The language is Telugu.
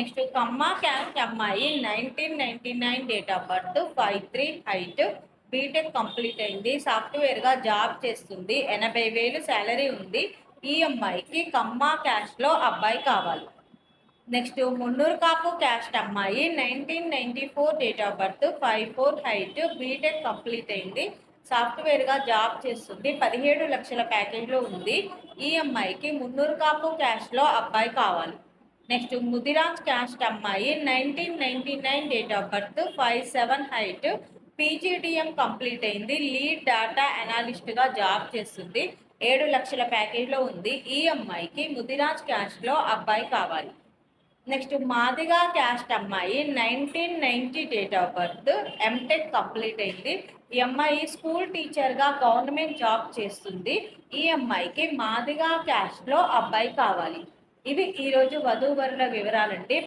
నెక్స్ట్ కమ్మ క్యాస్ట్ అమ్మాయి nineteen ninety nine date of birth five three height. BTech complete అయింది. సాఫ్ట్వేర్గా జాబ్ చేస్తుంది. ఎనభై వేలు శాలరీ ఉంది. ఈ అమ్మాయికి కమ్మ క్యాష్లో అబ్బాయి కావాలి. నెక్స్ట్ మున్నూరు కాపు క్యాస్ట్ అమ్మాయి. Nineteen ninety four date of birth five four height. BTech complete అయింది. సాఫ్ట్వేర్గా జాబ్ చేస్తుంది. పదిహేడు లక్షల ప్యాకేజ్లో ఉంది. ఈ అమ్మాయికి మున్నూరు కాపు క్యాష్లో అబ్బాయి కావాలి. నెక్స్ట్ ముదిరాజ్ క్యాస్ట్ అమ్మాయి nineteen ninety nine date of birth five seven height PGDM complete అయింది. లీడ్ డాటా అనాలిస్ట్గా జాబ్ చేస్తుంది. ఏడు లక్షల ప్యాకేజ్లో ఉంది. ఈ అమ్మాయికి ముదిరాజ్ క్యాస్ట్లో అబ్బాయి కావాలి. నెక్స్ట్ మాదిగా క్యాస్ట్ అమ్మాయి nineteen ninety date of birth MTech complete అయింది. ఈ అమ్మాయి స్కూల్ టీచర్గా గవర్నమెంట్ జాబ్ చేస్తుంది. ఈ అమ్మాయికి మాదిగా క్యాస్ట్లో అబ్బాయి కావాలి. ఇవి ఈరోజు వధూవరుల వివరాలండి